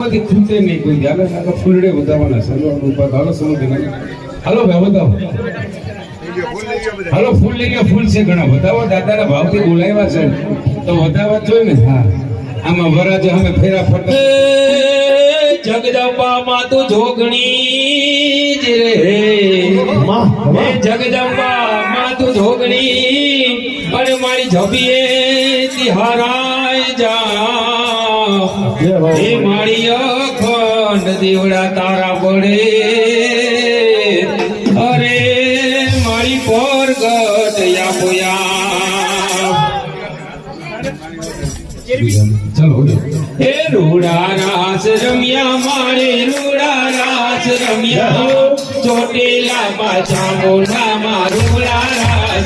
માંથી ખૂટે નહીં કોઈ હાલો નાકા ફૂલડે બતાવવાના છે. ઉપર હાલો સમજ હાલો ભાઈ બતાવો હાલો ફૂલ લઈ ગયા ફૂલ છે ઘણા. બતાવો દાદાના ભાવથી બોલાવ્યા છે. તો વધારવા જોઈએ ને? હા. આમાં વરાજે અમે ફેરા ફરતા. જગદંબા માં તું જોગણી જ રે. જગદંબા માં તું જોગણી અને મારી જબીએ તિહારાય જા. હે અખંડ દીવડા તારા પડે અરે મારી પરગટ યા પોયા ચાલો હે રૂડા રાસ રમ્યા મારે રૂડા રાસ રમ્યા. ચોટેલા પાછા મોઢામાં રૂડા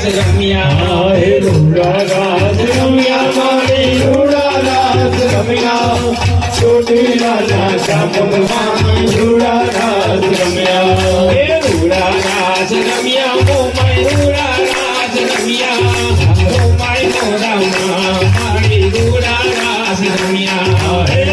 રાસ રમ્યા હે રૂડા રાસ રમ્યા મારે રૂડા રાસ રમ્યા ચોટેલા પાછા મોઢામાં રૂડા રમ્યા હે રૂડા રમ્યા મોઢામાં મારી રૂડા હે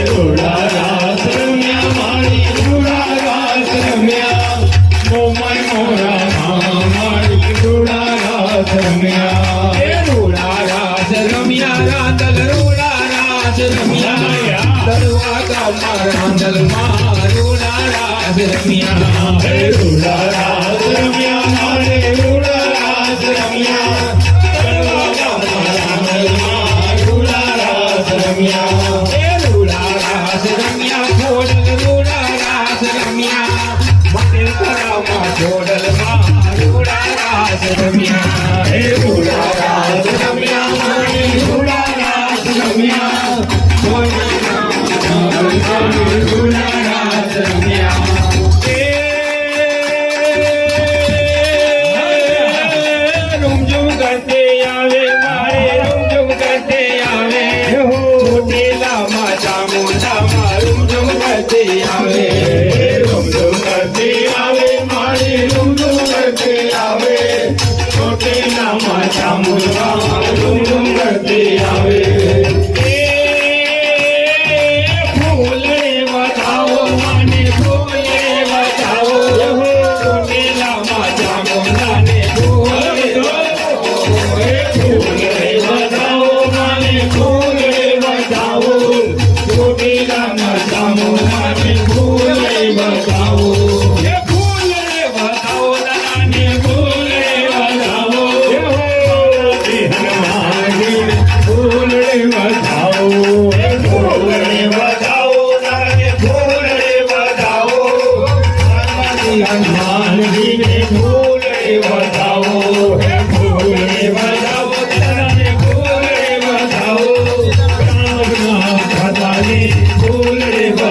રમ્યા હે રૂડા રાસ રમ્યા રાંદલ રૂડા રાસ રમ્યા દરવા ગામમાં રાંદલમાં રૂડા રાસ રમ્યા હે રૂડા રાસ રમ્યા મારે રૂડા રાસ રમ્યા દરવા ગામમાં રાંદલમાં રૂડા રાસ રમ્યા હે રૂડા રાસ રમ્યા Khodal wanna count, move around, boom boom birthday, I will.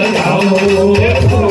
ફૂલે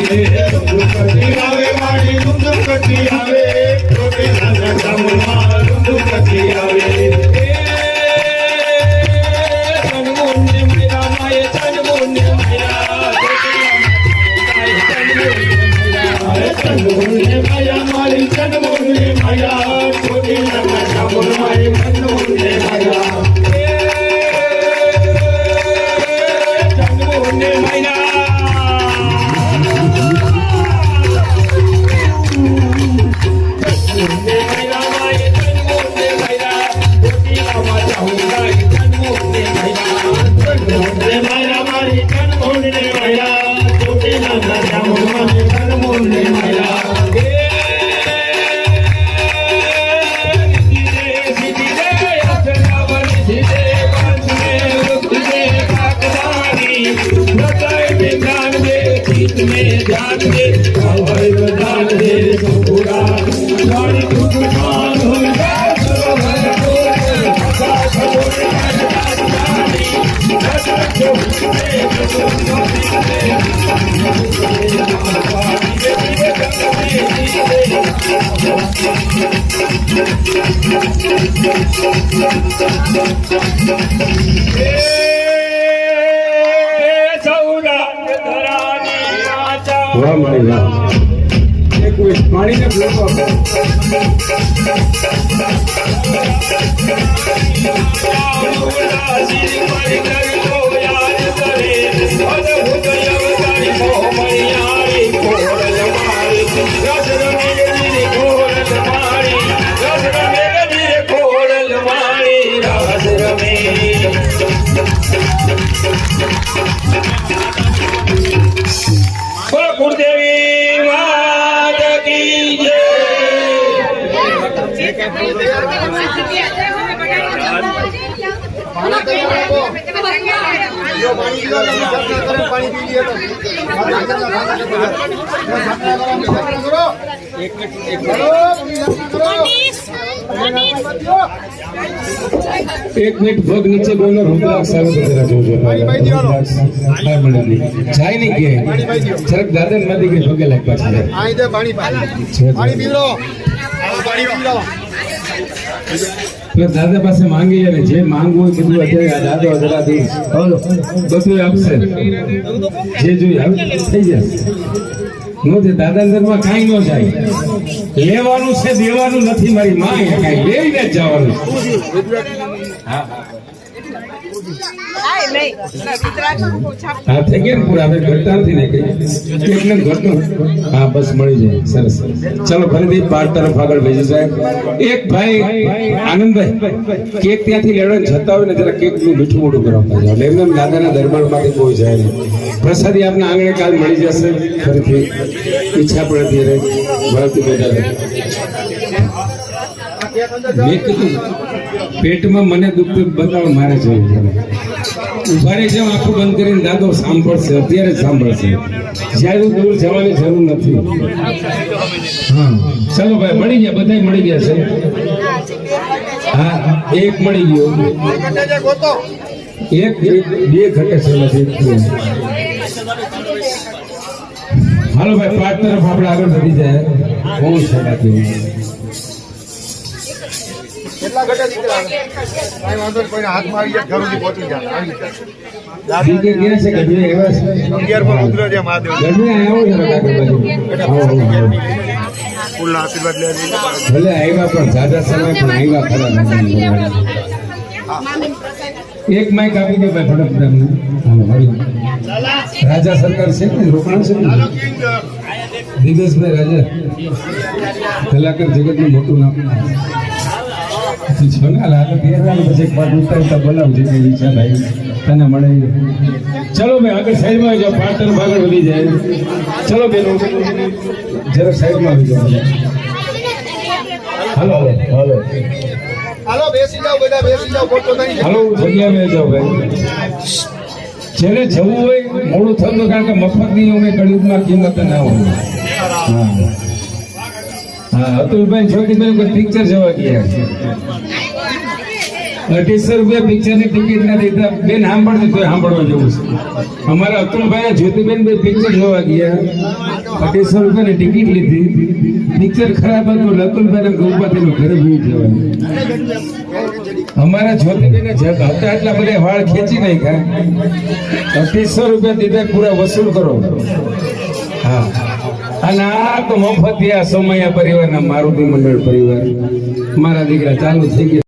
વાહ વાહ એક મિનિટ પાણીને બ્લોક આપો બોલો એક મિનિટ ભગ નીચે બોલર રૂદ્રાક્ષ સાહેબ જરા જોજો. જાય નહીં કે જરાક દાદનમાંથી કે ભગે લાગ પાછી. પાણી દે પાણી પાણી. છે, છે. પાણી પીવડો પાણી પીવડો એટલે દાદા પાસે માંગી અને જે માંગવું હોય બધું અત્યારે આ દાદો દઈશ બધું આપશે. જે જોઈએ થઈ જશે નો તે દાદા ઘરમાં કાંઈ ન જાય. લેવાનું છે, દેવાનું નથી, મારી માં કાંઈ લઈને જ જવાનું થઈ ગયા પૂરા હા, બસ, મળી જાય. સરસ ચલો, ફરીથી બાર તરફ આગળ ભેજી એક ભાઈ, આનંદભાઈ, કેક ત્યાંથી લેવડે જતા હોય ને જરા કેકનું મીઠું મોઢું કરાવતા જાવ કોઈ જાય પ્રસાદી આપના આંગણે કાલ મળી જશે. ફરીથી ઈચ્છા પણ હતી રે બેઠા મેં કીધું પેટમાં મને દુઃખ બતાવો, મારે છે. ઊભા રહી જાવ આંખો બંધ કરીને દાદો સાંભળશે, અત્યારે સાંભળશે. જ્યારે દૂર જવાની જરૂર નથી. હા. ભાઈ, મળી ગયા બધા મળી ગયા છે? હા, એક મળી ગયો. એક બે ઘટે છે હાલો ભાઈ પાઠ તરફ આપણે આગળ વધી જાય. બહુ સારા કેટલા ઘટે દીકરા કાંઈ વાંધો નહીં કોઈને હાથમાં આવી જાય ઘર સુધી પહોંચી જાય આવી જાય બીજે ક્યાં છે ગઢવી આવ્યા છે અગિયાર પર ઉતરે છે મહાદેવ ગઢવી આવો છે કાકા બાજુ આવો, આવો, આવો. ફૂલના આશીર્વાદ લેવા જઈએ. ભલે આવ્યા પણ જાજા સમય પણ આવ્યા ખરા નથી. એક માઇક આપી દો ભાઈ ફટાફટ અમને. હાલો, હળી. રાજા સરકાર છે ને રોકાણ છે ને દિગેશભાઈ રાજા કલાકાર જગતનું મોટું નામ ને પછી ભાઈ તને મળે ચલો ભાઈ, આગળ સાઈડમાં આવી જાઓ પાંચ તરફ જાય. ચલો બેન જરાક સાઈડમાં આવી જાઓ હલો. હલો હાલો હાલો જગ્યા મેં જાઓ ભાઈ. જેને જવું હોય, મોડું થતું કારણ કે મફતની અમે કળિયુગમાં કિંમત ના હોય. હા. હા, અતુલભાઈ મેં કોઈ પિક્ચર જોવા ગયા અઢીસો રૂપિયા પિક્ચરની ટિકિટ ના દીધા બેન સાંભળતી તો સાંભળવા જેવું છે. અમારા અતુલભાઈ જ્યોતિબેન બે પિક્ચર જોવા ગયા. અઢીસો રૂપિયાની ટિકિટ લીધી. પિક્ચર ખરાબ હતું અતુલભાઈ ગૌપાતીનું ઘરે ભી જવાનું અમારા જ્યોતિબેન હતા એટલા બધા વાળ ખેંચી નાખ્યા. અઢીસો રૂપિયા દીધા, પૂરા વસૂલ કરો. હા. અને આ તો મફતિયા સમયે પરિવારના મારુતિ મંડળ પરિવાર મારા દીકરા ચાલુ થઈ ગયા.